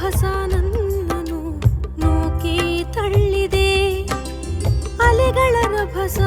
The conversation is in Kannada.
ಹೊಸ ನನ್ನನು ನೂಕಿ ತಳ್ಳಿದೆ. ಅಲೆಗಳ ರಭಸ